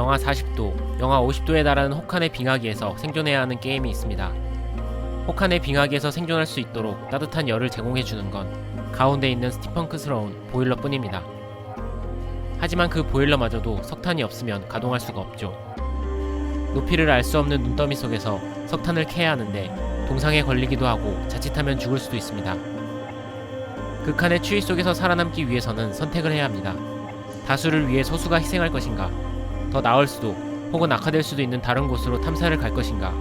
영하 40도, 영하 50도에 달하는 혹한의 빙하기에서 생존해야 하는 게임이 있습니다. 혹한의 빙하기에서 생존할 수 있도록 따뜻한 열을 제공해 주는 건 가운데 있는 스티펑크스러운 보일러뿐입니다. 하지만 그 보일러마저도 석탄이 없으면 가동할 수가 없죠. 높이를 알 수 없는 눈더미 속에서 석탄을 캐야 하는데 동상에 걸리기도 하고 자칫하면 죽을 수도 있습니다. 극한의 추위 속에서 살아남기 위해서는 선택을 해야 합니다. 다수를 위해 소수가 희생할 것인가? 더 나을 수도 혹은 악화될 수도 있는 다른 곳으로 탐사를 갈 것인가?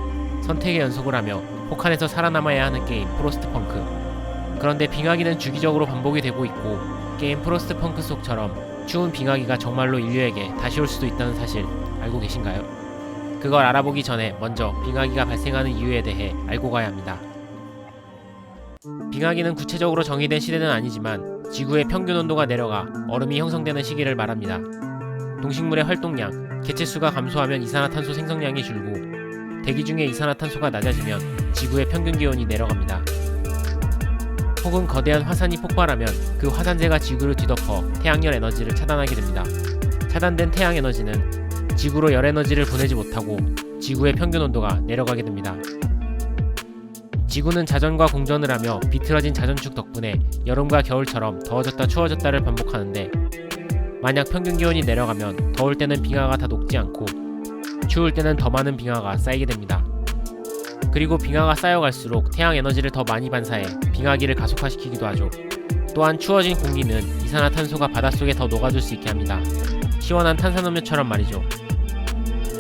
선택의 연속을 하며 혹한에서 살아남아야 하는 게임 프로스트 펑크. 그런데 빙하기는 주기적으로 반복이 되고 있고 게임 프로스트 펑크 속처럼 추운 빙하기가 정말로 인류에게 다시 올 수도 있다는 사실 알고 계신가요? 그걸 알아보기 전에 먼저 빙하기가 발생하는 이유에 대해 알고 가야 합니다. 빙하기는 구체적으로 정의된 시대는 아니지만 지구의 평균 온도가 내려가 얼음이 형성되는 시기를 말합니다. 동식물의 활동량, 개체수가 감소하면 이산화탄소 생성량이 줄고 대기 중에 이산화탄소가 낮아지면 지구의 평균 기온이 내려갑니다. 혹은 거대한 화산이 폭발하면 그 화산재가 지구를 뒤덮어 태양열 에너지를 차단하게 됩니다. 차단된 태양 에너지는 지구로 열 에너지를 보내지 못하고 지구의 평균 온도가 내려가게 됩니다. 지구는 자전과 공전을 하며 비틀어진 자전축 덕분에 여름과 겨울처럼 더워졌다 추워졌다를 반복하는데 만약 평균 기온이 내려가면 더울 때는 빙하가 다 녹지 않고 추울 때는 더 많은 빙하가 쌓이게 됩니다. 그리고 빙하가 쌓여갈수록 태양 에너지를 더 많이 반사해 빙하기를 가속화시키기도 하죠. 또한 추워진 공기는 이산화탄소가 바닷속에 더 녹아들 수 있게 합니다. 시원한 탄산음료처럼 말이죠.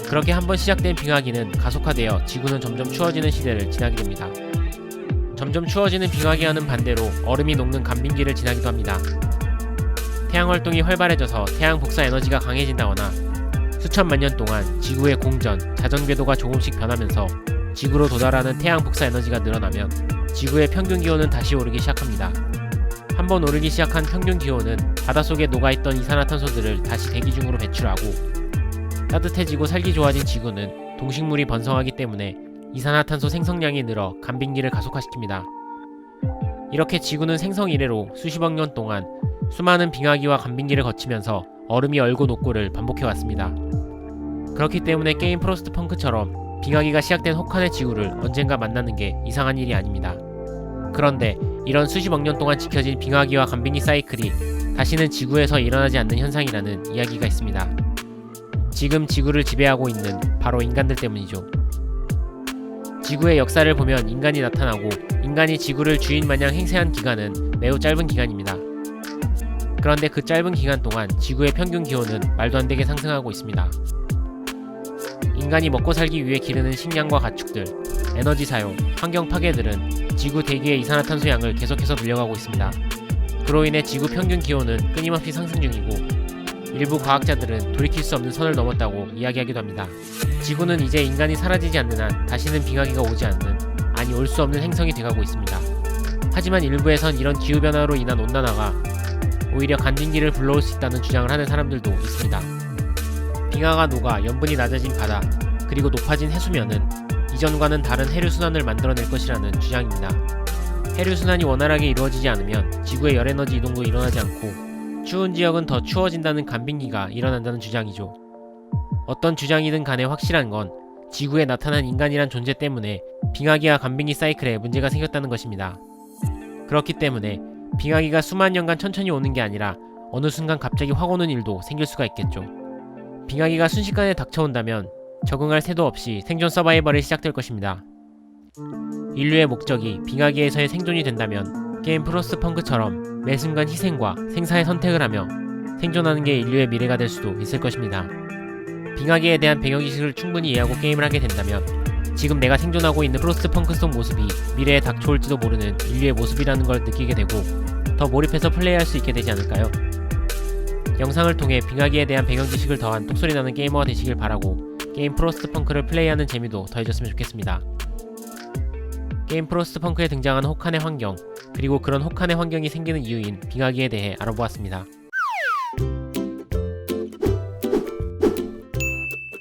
그렇게 한번 시작된 빙하기는 가속화되어 지구는 점점 추워지는 시대를 지나게 됩니다. 점점 추워지는 빙하기와는 반대로 얼음이 녹는 간빙기를 지나기도 합니다. 태양 활동이 활발해져서 태양 복사 에너지가 강해진다거나 수천만 년 동안 지구의 공전, 자전 궤도가 조금씩 변하면서 지구로 도달하는 태양 복사 에너지가 늘어나면 지구의 평균 기온은 다시 오르기 시작합니다. 한번 오르기 시작한 평균 기온은 바닷속에 녹아있던 이산화탄소들을 다시 대기 중으로 배출하고 따뜻해지고 살기 좋아진 지구는 동식물이 번성하기 때문에 이산화탄소 생성량이 늘어 간빙기를 가속화시킵니다. 이렇게 지구는 생성 이래로 수십억 년 동안 수많은 빙하기와 간빙기를 거치면서 얼음이 얼고 녹고를 반복해왔습니다. 그렇기 때문에 게임 프로스트 펑크처럼 빙하기가 시작된 혹한의 지구를 언젠가 만나는 게 이상한 일이 아닙니다. 그런데 이런 수십억 년 동안 지켜진 빙하기와 간빙기 사이클이 다시는 지구에서 일어나지 않는 현상이라는 이야기가 있습니다. 지금 지구를 지배하고 있는 바로 인간들 때문이죠. 지구의 역사를 보면 인간이 나타나고 인간이 지구를 주인 마냥 행세한 기간은 매우 짧은 기간입니다. 그런데 그 짧은 기간 동안 지구의 평균 기온은 말도 안 되게 상승하고 있습니다. 인간이 먹고 살기 위해 기르는 식량과 가축들, 에너지 사용, 환경 파괴들은 지구 대기의 이산화탄소 양을 계속해서 늘려가고 있습니다. 그로 인해 지구 평균 기온은 끊임없이 상승 중이고 일부 과학자들은 돌이킬 수 없는 선을 넘었다고 이야기하기도 합니다. 지구는 이제 인간이 사라지지 않는 한 다시는 빙하기가 오지 않는 아니 올 수 없는 행성이 돼가고 있습니다. 하지만 일부에선 이런 기후변화로 인한 온난화가 오히려 간빙기를 불러올 수 있다는 주장을 하는 사람들도 있습니다. 빙하가 녹아 염분이 낮아진 바다 그리고 높아진 해수면은 이전과는 다른 해류순환을 만들어낼 것이라는 주장입니다. 해류순환이 원활하게 이루어지지 않으면 지구의 열에너지 이동도 일어나지 않고 추운 지역은 더 추워진다는 간빙기가 일어난다는 주장이죠. 어떤 주장이든 간에 확실한 건 지구에 나타난 인간이란 존재 때문에 빙하기와 간빙기 사이클에 문제가 생겼다는 것입니다. 그렇기 때문에 빙하기가 수만 년간 천천히 오는 게 아니라 어느 순간 갑자기 확 오는 일도 생길 수가 있겠죠. 빙하기가 순식간에 닥쳐온다면 적응할 새도 없이 생존 서바이벌이 시작될 것입니다. 인류의 목적이 빙하기에서의 생존이 된다면 게임 프로스 펑크처럼 매 순간 희생과 생사의 선택을 하며 생존하는 게 인류의 미래가 될 수도 있을 것입니다. 빙하기에 대한 배경지식을 충분히 이해하고 게임을 하게 된다면 지금 내가 생존하고 있는 프로스트 펑크 속 모습이 미래에 닥쳐올지도 모르는 인류의 모습이라는 걸 느끼게 되고 더 몰입해서 플레이할 수 있게 되지 않을까요? 영상을 통해 빙하기에 대한 배경 지식을 더한 똑소리 나는 게이머가 되시길 바라고 게임 프로스트 펑크를 플레이하는 재미도 더해졌으면 좋겠습니다. 게임 프로스트 펑크에 등장하는 혹한의 환경, 그리고 그런 혹한의 환경이 생기는 이유인 빙하기에 대해 알아보았습니다.